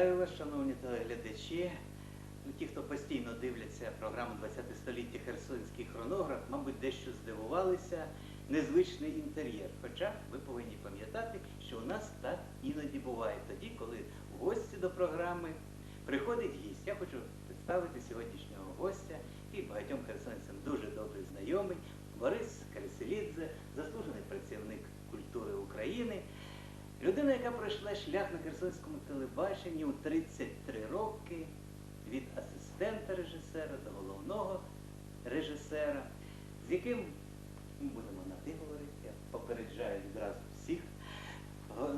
Вітаю вас, шановні телеглядачі. Ну, ті, хто постійно дивляться програму 20 століття Херсонський хронограф, мабуть, дещо здивувалися. Незвичний інтер'єр. Хоча ви повинні пам'ятати, що у нас так іноді буває тоді, коли в гості до програми приходить гість. Я хочу представити сьогоднішнього гостя, який багатьом херсонцям дуже добре знайомий. Борис Креселідзе, заслужений працівник культури України. Людина, яка пройшла шлях на Херсонському телебаченні у 33 роки від асистента режисера до головного режисера, з яким ми будемо на ти говорити, я попереджаю відразу всіх.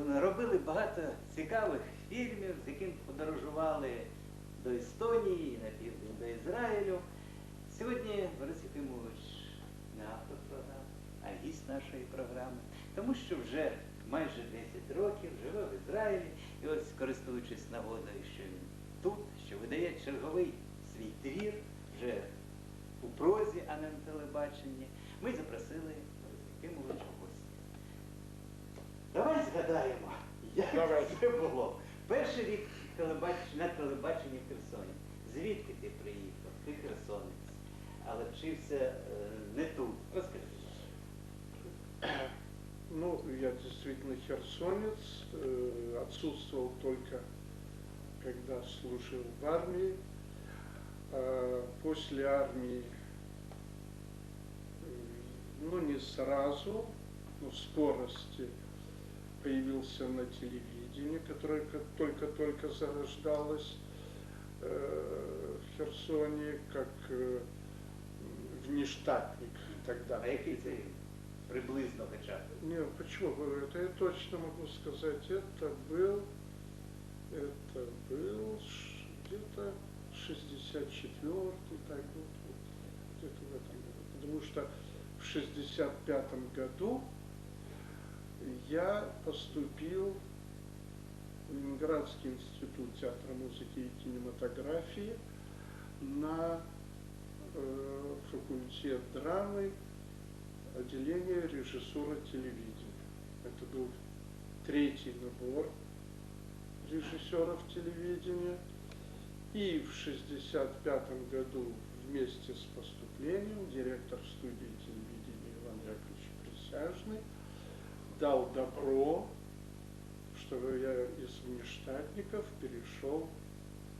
Робили багато цікавих фільмів, з яким подорожували до Естонії, на південь до Ізраїлю. Сьогодні Борис Єфимович не автор програми, а гість нашої програми, тому що вже майже 10 років живе в Ізраїлі, і ось користуючись нагодою, що він тут, що видає черговий свій твір вже у прозі, а не на телебаченні, ми запросили в гості. Давай згадаємо, як Давай. це було. Перший рік телебач- на телебаченні в Херсоні. Звідки ти приїхав? Ти херсонець, але вчився е, не тут. Розкажи. Ну, я действительно херсонец, э, отсутствовал только когда служил в армии. А После армии, ну не сразу, но в скорости появился на телевидении, которое только-только зарождалось э, в Херсоне, как э, внештатник тогда. А? Приблизно хоча б? Не, почему? Это я точно могу сказать. Это был, это был где-то 64-й, так вот, вот, где-то в этом году. Потому что в 65-м году я поступил в Ленинградский институт театра, музыки и кинематографии на э, факультет драмы отделение режиссура телевидения. Это был третий набор режиссеров телевидения. И в 1965 году вместе с поступлением директор студии телевидения Иван Яковлевич Присяжный дал добро, чтобы я из внештатников перешел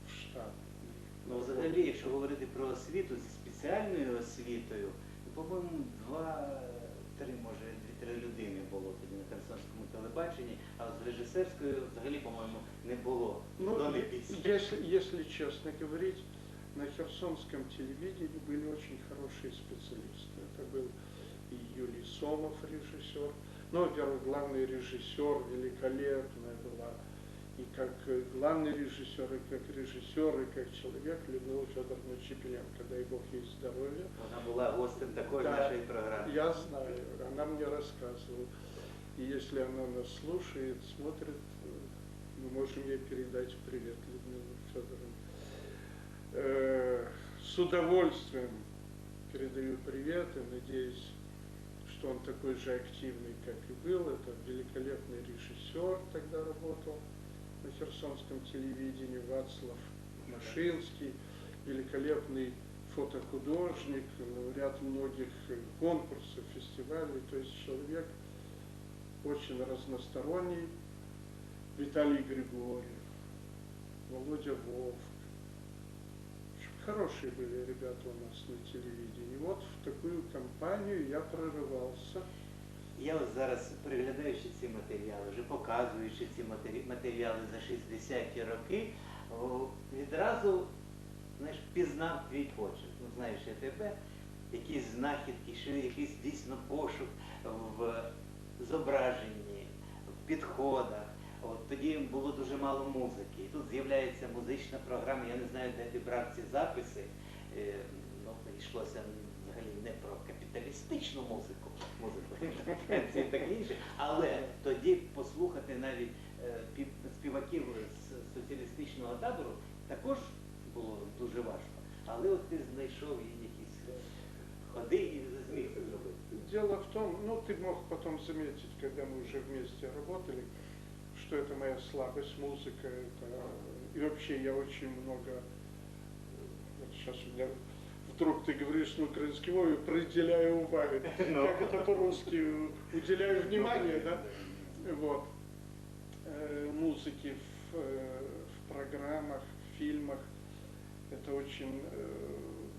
в штат. Ну, взагалі, якщо говорити про освіту зі спеціальною освітою, ну, по-моєму, два-три, може, дві-три людини було тоді на Херсонському телебаченні, а з режисерською взагалі, по-моєму, не було. Ну, До не е- пісні. если, если честно говорить, на Херсонском телевидении были очень хорошие специалисты. Это был и Юлий Сомов, режиссер. Ну, во-первых, главный режиссер великолепная была. и как э, главный режиссер, и как режиссер, и как человек Людмила Федоровна Чепеленко, дай Бог ей здоровья. Вона була гостем такої Да, нашої програми. Я знаю, она мне рассказывала. И если она нас слушает, смотрит, мы можем ей передать привет Людмиле Федоровне. Э, С удовольствием передаю привет и надеюсь, что он такой же активный, как и был. Это великолепный режиссер тогда работал на Херсонском телевидении, Вацлав Машинский, великолепный фотохудожник, лауреат многих конкурсов, фестивалей, то есть человек очень разносторонний. Виталий Григорьев, Володя Вовк. Хорошие были ребята у нас на телевидении. Вот в такую компанию я прорывался. Я ось зараз, переглядаючи ці матеріали, вже показуючи ці матеріали за 60-ті роки, відразу знаєш, пізнав твій почерк. Ну, знаєш, я тебе, якісь знахідки, якийсь дійсно пошук в зображенні, в підходах. От тоді було дуже мало музики. І тут з'являється музична програма. Я не знаю, де ти брав ці записи. Е, Ну, йшлося взагалі не про капіталістичну музику, музику і таке інше, але тоді послухати навіть е, пів- співаків з соціалістичного табору також було дуже важко. Але от ти знайшов і якісь е, ходи і зміг це зробити. Дело в том, ну ты мог потом заметить, когда мы уже вместе работали, что что это моя слабость, музыка. Это... И вообще я очень много... э, Вот сейчас у меня вдруг ты говоришь на украинской мове, приділяю уваги. Ну. Как это по-русски? Уделяю внимание, да? Вот. Э, Музыки в, э, в программах, в фильмах. Это очень э,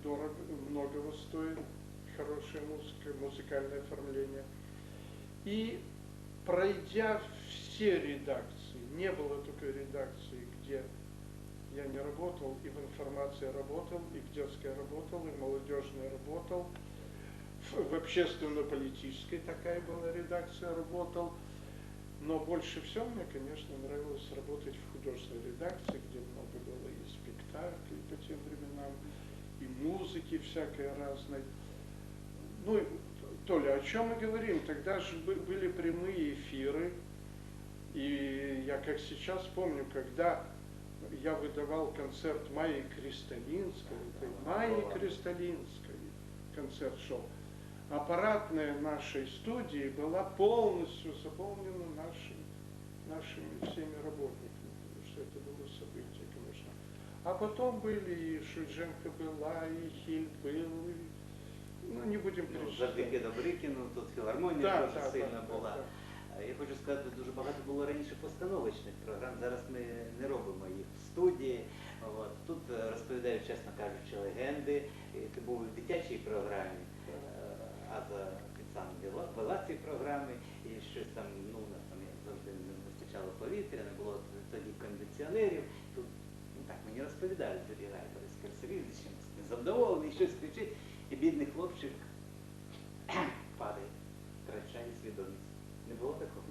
дорого, многого стоит. Хорошая музыка, музыкальное оформление. И пройдя все редакции, не было такой редакции, где я не работал, и в информации работал, и в детской работал, и в молодежной работал, в, общественно-политической такая была редакция работал. Но больше всего мне, конечно, нравилось работать в художественной редакции, где много было и спектаклей по тем временам, и музыки всякой разной. Ну, Толя, о чем мы говорим? Тогда же бы- были прямые эфиры, и я как сейчас помню, когда я выдавал концерт Майи Кристалинской, это Майи Кристалинской концерт шел, аппаратная нашей студии была полностью заполнена нашими, нашими всеми работниками, потому что это было событие, конечно. А потом были и Шульженко была, и Хиль был, и, ну не будем Ну, перечислять. завдяки Добрикіну, тут філармонія Да, дуже да, сильна да, да, була. да. Я хочу сказати, дуже багато було раніше постановочних програм. Зараз ми не робимо їх в студії. От. Тут е, розповідають, чесно кажучи, легенди. І Ти був в дитячій програмі, е, а за сам вела, ці програми, і щось там, ну, у нас там завжди не вистачало повітря, не було тоді кондиціонерів. Тут ну так мені розповідають, забігає Борис Керсовідович, чимось незадоволений, щось кричить, і бідний хлопчик падає, втрачає свідомість.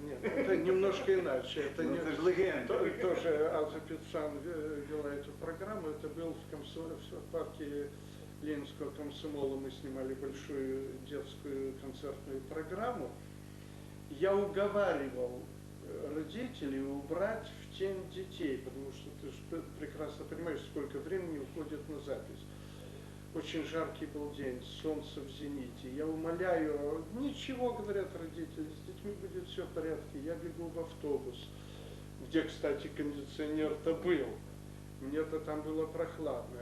Нет, это немножко иначе. Это Ну, не, это легенда. то- тоже Алза Пиццан э, вела эту программу. Это был в, комсо- в парке Ленинского комсомола. Мы снимали большую детскую концертную программу. Я уговаривал э, родителей убрать в тень детей, потому что ты прекрасно понимаешь, сколько времени уходит на запись. Очень жаркий был день, солнце в зените. Я умоляю, ничего, говорят родители, с детьми будет все в порядке. Я бегу в автобус, где, кстати, кондиционер-то был. Мне-то там было прохладно.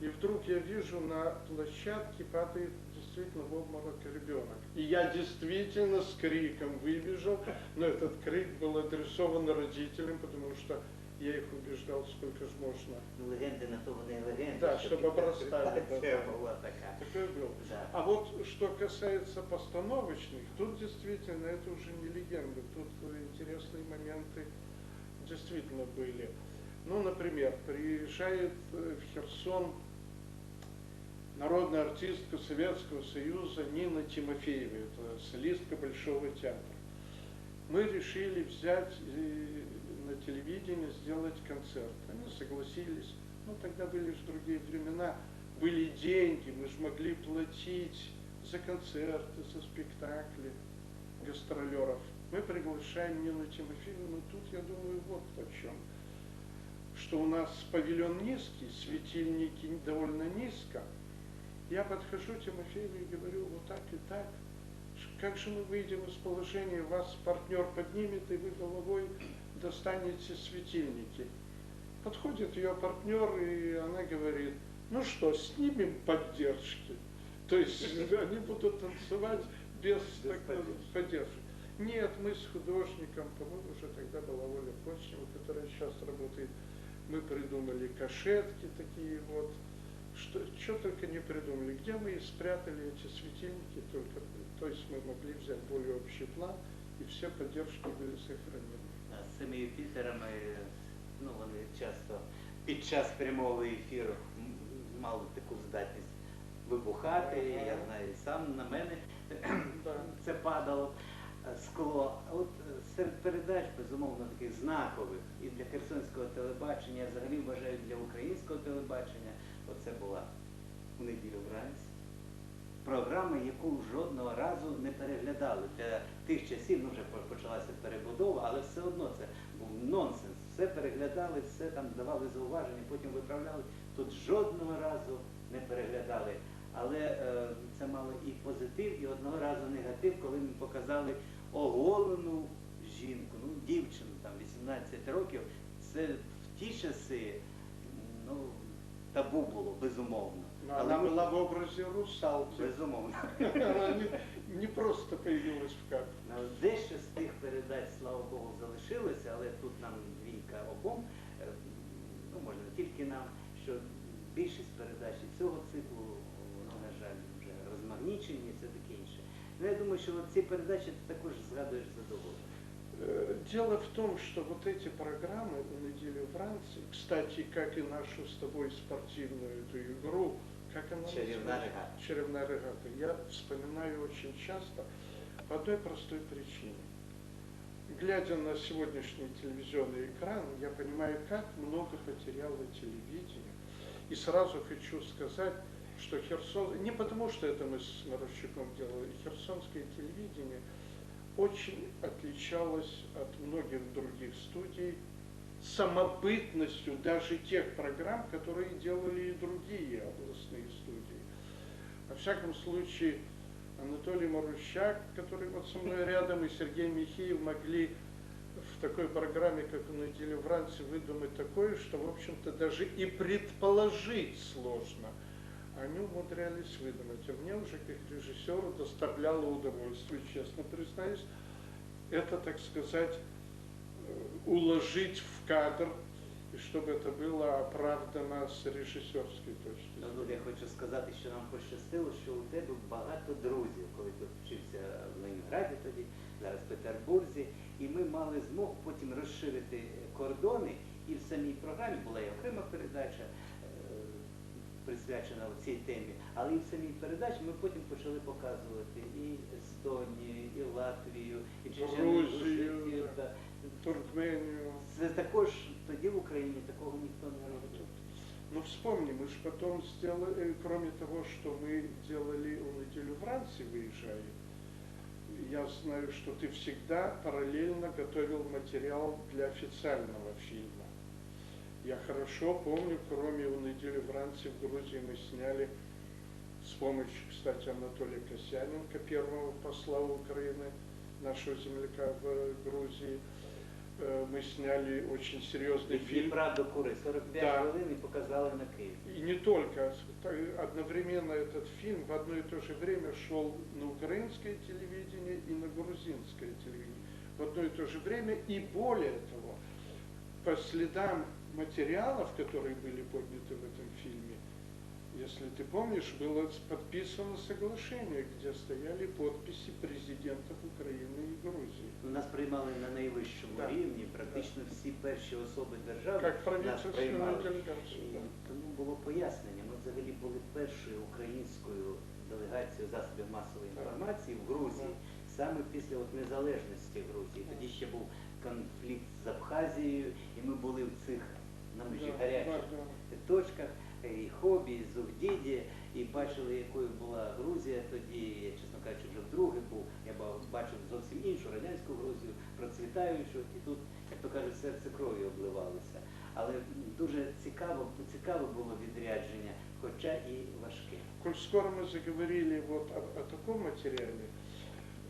И вдруг я вижу, на площадке падает действительно в обморок ребенок. И я действительно с криком выбежал, но этот крик был адресован родителям, потому что я их убеждал, сколько же можно. Ну, легенди на то вони і легенди. Да, щоб щоб обростали, інтерпретація да. була така. Такой был. Да. А вот что касается постановочных, тут действительно это уже не легенда, тут интересные моменты действительно были. Ну, например, приезжает э, в Херсон народная артистка Советского Союза Нина Тимофеева, это солистка Большого театра. Мы решили взять телевидении сделать концерт. Они согласились. Ну, тогда были же другие времена, были деньги, мы же могли платить за концерты, за спектакли гастролеров. Мы приглашаем Нину Тимофеевну, но тут, я думаю, вот о чем. Что у нас павильон низкий, светильники довольно низко. Я подхожу Тимофееву и говорю, вот так и так. Как же мы выйдем из положения, вас партнер поднимет, и вы головой достанете светильники. Подходит ее партнер, и она говорит, ну что, снимем поддержки. То есть они будут танцевать без, Без поддержки. поддержки. Нет, мы с художником, по-моему, уже тогда была Оля Почнева, которая сейчас работает, мы придумали кашетки такие вот, что, что только не придумали. Где мы и спрятали эти светильники, только, то есть мы могли взять более общий план, и все поддержки были сохранены. Цими Юпітерами, ну вони часто під час прямого ефіру мали таку здатність вибухати. Я знаю, сам на мене це падало е, скло. От е, серед передач, безумовно, таких знакових і для херсонського телебачення, я взагалі вважаю для українського телебачення, оце була у неділю вранці. Програма, яку жодного разу не переглядали. Для тих часів ну, вже почалася перебудова, але все одно це був нонсенс. Все переглядали, все там давали зауваження, потім виправляли. Тут жодного разу не переглядали. Але е, це мало і позитив, і одного разу негатив, коли ми показали оголену жінку, ну дівчину там 18 років, це в ті часи ну, табу було, безумовно. Но она была в образе русалки. безумовно. Она не, не просто появилась в кадре. Ну, Дещо з тих передач, слава Богу, залишилося, але тут нам двійка обом, е, ну можна не тільки нам, що більшість передач і цього циклу, воно, на жаль, вже розмагнічені і все таке інше. Ну я думаю, що ці передачі ти також згадуєш задоволення. Э, Дело в том, что вот эти программы у недели Франции, кстати, как и нашу с тобой спортивную эту игру, как она Черевная. Черевная регата. Я вспоминаю очень часто по одной простой причине. Глядя на сегодняшний телевизионный экран, я понимаю, как много потеряло телевидение. И сразу хочу сказать, что Херсон, не потому что это мы с Моровщиком делали, херсонское телевидение очень отличалось от многих других студий самобытностью даже тех программ, которые делали и другие областные студии. Во всяком случае, Анатолий Марущак, который вот со мной рядом, и Сергей Михеев могли в такой программе, как «У недели в Ранце», выдумать такое, что, в общем-то, даже и предположить сложно. Они умудрялись выдумать. А мне уже, как режиссеру, доставляло удовольствие, честно признаюсь, это, так сказать, уложить в кадр, и чтобы это было оправдано с режиссерской точки Ну, зрения. тут я хочу сказати, що нам пощастило, що у тебе багато друзів, коли ти вчився в Ленінграді тоді, зараз в Петербурзі, і ми мали змогу потім розширити кордони, і в самій програмі була і окрема передача, е, присвячена цій темі, але і в самій передачі ми потім почали показувати і Естонію, і Латвію, і Чечену, і Грузію, Гуситію, да. та- Туркмению. Це також тоді в Україні такого ніхто не робив. Ну вспомни, мы же потом сделали, э, кроме того, что мы делали у неделю в Ранце, выезжая, я знаю, что ты всегда параллельно готовил материал для официального фильма. Я хорошо помню, кроме у недели в Ранце в Грузии мы сняли с помощью, кстати, Анатолия Косяненко, первого посла Украины, нашего земляка в Грузии, э, мы сняли очень серьезный Від фильм. Дніпра до Кури 45 Да. хвилин і показали на Київ. И не только. Так, Одновременно этот фильм в одно и то же время шел на украинское телевидение и на грузинское телевидение. В одно и то же время. И более того, по следам материалов, которые были подняты в этом фильме, если ты помнишь, было подписано соглашение, где стояли подписи президентов Украины и Грузии. Ну, Нас приймали на найвищому Да. рівні, практично всі перші особи держави Как нас правительственную приймали. делегацию. І да. тому було пояснення. Ми взагалі були першою українською делегацією засобів масової Так. інформації в Грузії, саме після от незалежності Грузії. Тоді ще був конфлікт з Абхазією, і ми були в цих на межі Да, гарячих да, да. точках, і Хобі, і Зугдіді, і бачили, якою була Грузія тоді, я, чесно кажучи, вже вдруге був, я ба- бачив зовсім іншу радянську Грузію, процвітаючу, і тут, як то кажуть, серце кров'ю обливалося. Але дуже цікаво, цікаве було відрядження, хоча і важке. Коль скоро мы заговорили вот о, о таком материале,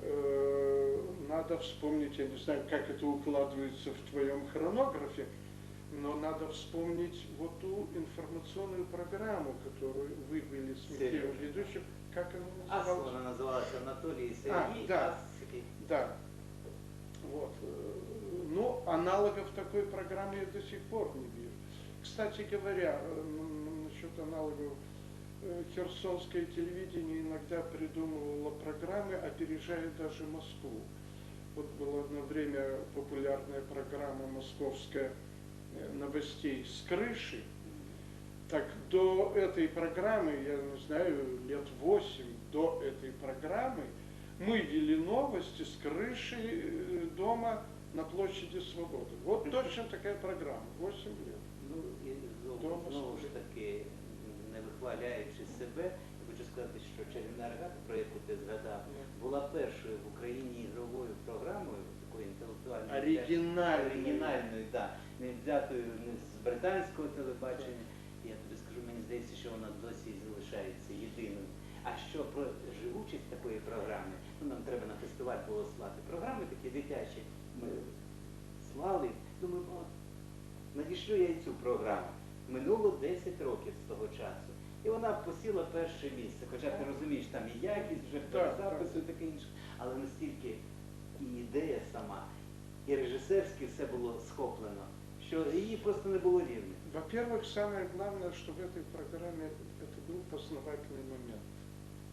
э, надо вспомнить, я не знаю, как это укладывается в твоем хронографе, но надо вспомнить вот ту информационную программу, которую вы были с Михаилом Сережа. ведущим. Как она Ас называлась? вона називалася Анатолій і Сергій, да. Ас і Да. Вот. э, Но аналогов такой программы я до сих пор не вижу. Кстати говоря, э, м, насчет аналогов, э, херсонское телевидение иногда придумывало программы, опережая даже Москву. Вот была одно время популярная программа московская э, новостей с крыши. Так до этой программы, я не знаю, лет восемь до этой программы, мы вели новости с крыши э, дома на площади Свободы. Вот точно такая программа, 8 лет. Ну і знову, Дома знову ж собі. таки, не вихваляючи себе, я хочу сказати, що чарівна регата, про яку ти згадав, була першою в Україні ігровою програмою, такою інтелектуальною. Оригінальною. Оригінальною, так. Не взятою не з британського телебачення. Я тобі скажу, мені здається, що вона досі залишається єдиною. А що про живучість такої програми, ну нам треба на фестиваль голосувати. Програми такі дитячі, ми слали, думаю, о, надішлю я і цю програму. Минуло 10 років з того часу. І вона посіла перше місце. Хоча ти розумієш, там і якість вже запису і таке інше. Але настільки і ідея сама, і режисерськи все було схоплено, що її просто не було рівня. Во-первых, самое главное, что в этой программе это был познавательный момент.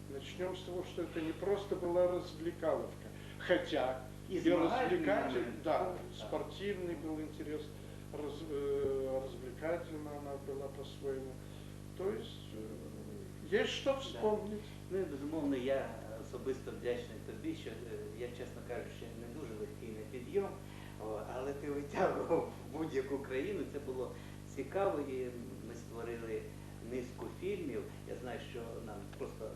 Начнем с того, что это не просто была развлекаловка, хотя И и, снимательный развлекатель, момент, да, да. спортивный был интерес, раз- э, развлекательно она была по-своему. То есть э, есть что вспомнить. Ну і безумовно, я особисто вдячний тобі, що е, я, чесно кажучи, не дуже легкий на підйом, о, Але ти витягував будь-яку країну. Це було цікаво, і ми створили низку фільмів. Я знаю, що нам просто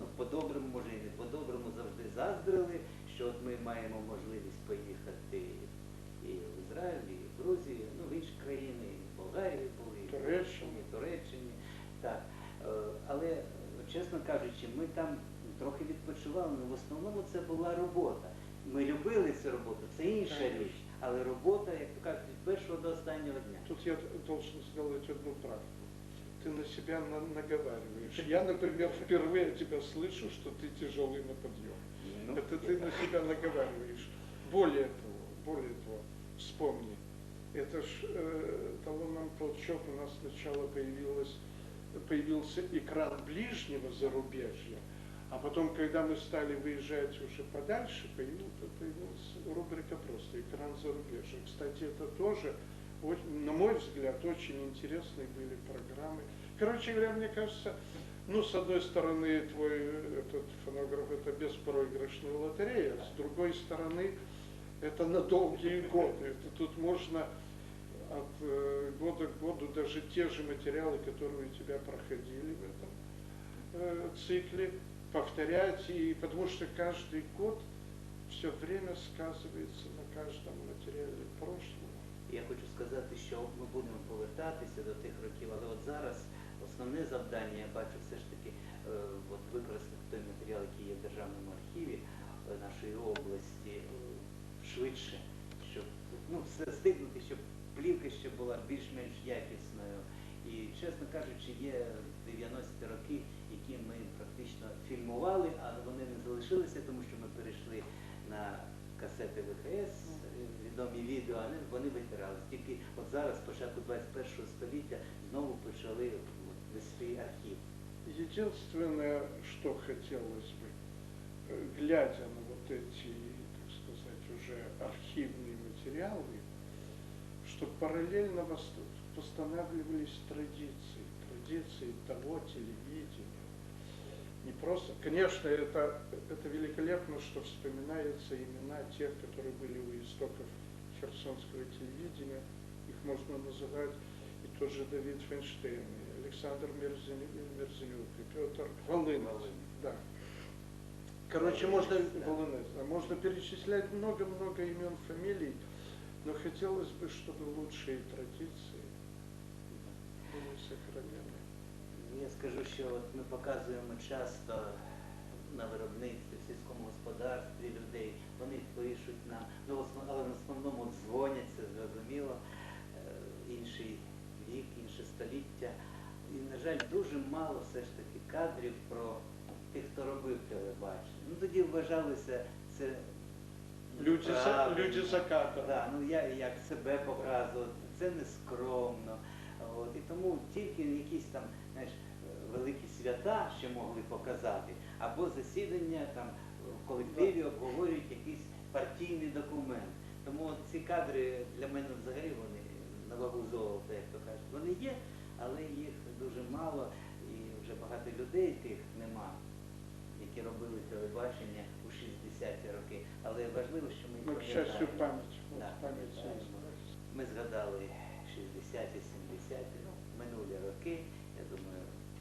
ну, по-доброму, може і не по-доброму завжди заздрили, що от ми маємо можливість поїхати і в Ізраїль, і в Грузію, ну в інші країни, і в Болгарії були, і в Туреччині. і в Туреччині. Так. Е, Але, чесно кажучи, ми там трохи відпочивали, але в основному це була робота. Ми любили цю роботу, це інша Конечно. річ, але робота, як то кажуть, від першого до останнього дня. Тут я должен сделать одну правку. Ты на себя на- наговариваешь. Я, например, впервые тебя слышу, что ты тяжелый на подъем. Ну, Это ты на себя наговариваешь. Более того, более того, вспомни, это ж э, дало нам толчок, у нас сначала появилось, появился экран ближнего зарубежья, а потом, когда мы стали выезжать уже подальше, появилась, появилась рубрика просто «Экран зарубежья». Кстати, это тоже, на мой взгляд, очень интересные были программы. Короче говоря, мне кажется, ну, с одной стороны, твой этот фонограф это беспроигрышная лотерея, с другой стороны, это на долгие годы. Это тут можно от э, года к году даже те же материалы, которые у тебя проходили в этом э, цикле, повторять, и потому что каждый год все время сказывается на каждом материале прошлого. Я хочу сказати, що ми будемо повертатися до тих років, але от зараз основне завдання я бачу все ж таки е, от використати той матеріал, який є в Державному архіві е, нашої області, е, швидше, щоб ну, все стигнути, щоб плівка ще була більш-менш якісною. І, чесно кажучи, є 90-ті роки, фільмували, але вони не залишилися, тому що ми перейшли на касети ВХС, е, відомі відео, але вони витирались. Тільки от зараз, початку 21 століття, знову почали от, вести архів. Единственное, что хотелось бы, э, глядя на вот эти, так сказать, уже архивные материалы, чтобы параллельно вос- восстанавливались традиции, традиции того телевидения. не просто, конечно, это, это великолепно, что вспоминаются имена тех, которые были у истоков херсонского телевидения. Их можно называть и тот же Давид Фейнштейн, и Александр Мерзен- Мерзенюк, и Петр. Волынин. Да. Короче, можно, да. Волынин, да, можно перечислять много-много имен, фамилий, но хотелось бы, чтобы лучшие традиции были сохранены. Я скажу, що от ми показуємо часто на виробництві, в сільському господарстві людей, вони пишуть нам, ну, але в основному дзвонять, це зрозуміло, е, інший вік, інше століття. І, на жаль, дуже мало все ж таки кадрів про тих, хто робив телебачення. Ну тоді вважалося це Люди люди. Да, ну я як себе показувати, це не скромно. От, і тому тільки якісь там великі свята ще могли показати, або засідання там в колективі обговорюють якийсь партійний документ. Тому ці кадри для мене взагалі вони на вагу золота, як то кажуть. Вони є, але їх дуже мало і вже багато людей тих нема, які робили телебачення у 60-ті роки. Але важливо, що ми їх Ну, пам'ятаємо. память. Да, пам'ятаємо. Ми згадали 60-ті, 70-ті, ну, минулі роки.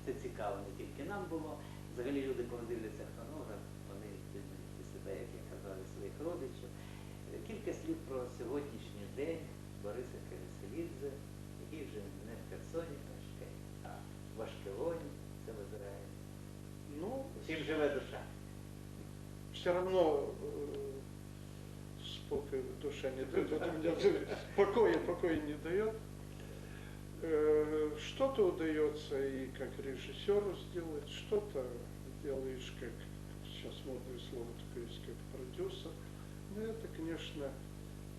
Це цікаво не тільки нам було. Взагалі люди, коли дивляться хронограф, вони і себе, як я казав, своїх родичів. Е, Кілька слів про сьогоднішній день Бориса Кереселідзе, який вже не в Херсоні а в Ашкелоні, це в Ізраїлі. Ну, Чим живе душа? все равно э, душа не дает, вот у покоя, покоя не дает. Э, Что-то удается и как режиссеру сделать, что-то делаешь как, сейчас модное слово такое есть, как продюсер. Но это, конечно,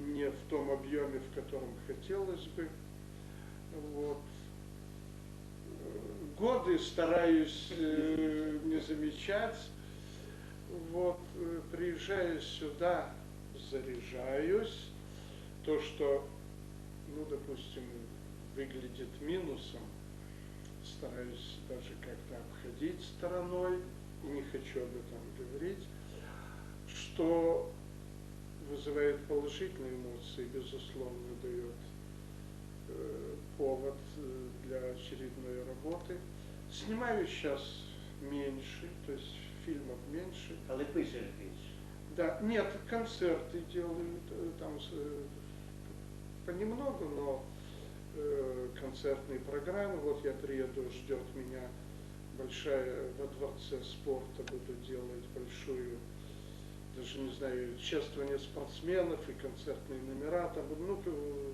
не в том объеме, в котором хотелось бы. Вот. Годы стараюсь э, не замечать. Вот, э, приезжаю сюда, заряжаюсь. То, что, ну, допустим, выглядит минусом, стараюсь даже как-то обходить стороной, и не хочу об этом говорить, что вызывает положительные эмоции, безусловно, дает э, повод э, для очередной работы. Снимаю сейчас меньше, то есть фильмов меньше. Але пишеш більше. Да, нет, концерты делают, э, там э, понемногу, но концертные программы. Вот я приеду, ждет меня большая во дворце спорта, буду делать большую, даже не знаю, чествование спортсменов и концертные номера. Там, ну, э,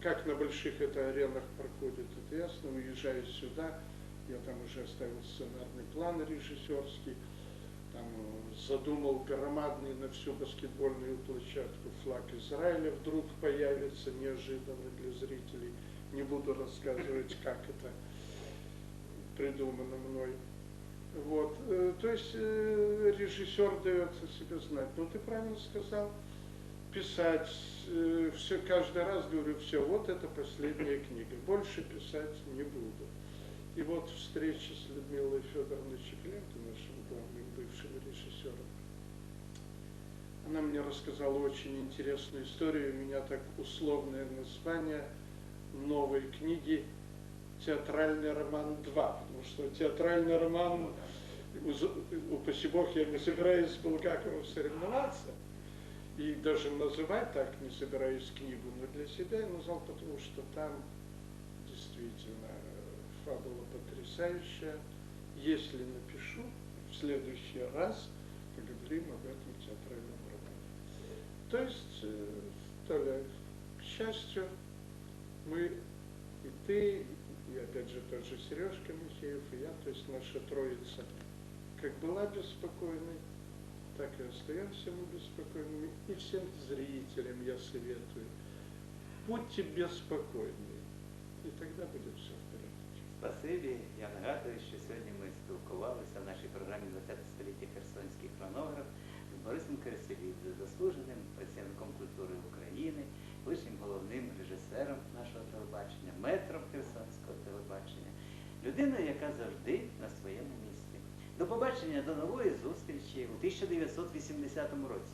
как на больших это аренах проходит, это ясно. Уезжаю сюда, я там уже оставил сценарный план режиссерский, там э, задумал громадный на всю баскетбольную площадку флаг Израиля вдруг появится неожиданно для зрителей. Не буду рассказывать, как это придумано мной. Вот, э, то есть э, режиссер дает себе знать. Ну, ты правильно сказал, писать, все, каждый раз говорю, все, вот это последняя книга, больше писать не буду. И вот встреча с Людмилой Федоровной Чекленко, нашим главным бывшим режиссером, она мне рассказала очень интересную историю. У меня так условное название новой книги «Театральный роман 2», потому что театральный роман, у- упаси бог, я не собираюсь с Булгаковым соревноваться, и даже называть так не собираюсь книгу, но для себя я назвал, потому что там действительно э, фабула потрясающая. Если напишу, следующий раз поговорим об этом театральном романе. То есть, э, Толя, к счастью, мы и ты, и опять же тот же Сережка Михеев, и я, то есть наша троица, как была беспокойной, так и остаемся мы беспокойными. И всем зрителям я советую, будьте беспокойны, и тогда будет все в порядке. Спасибі. Я нагадую, До побачення, до нової зустрічі у 1980 році.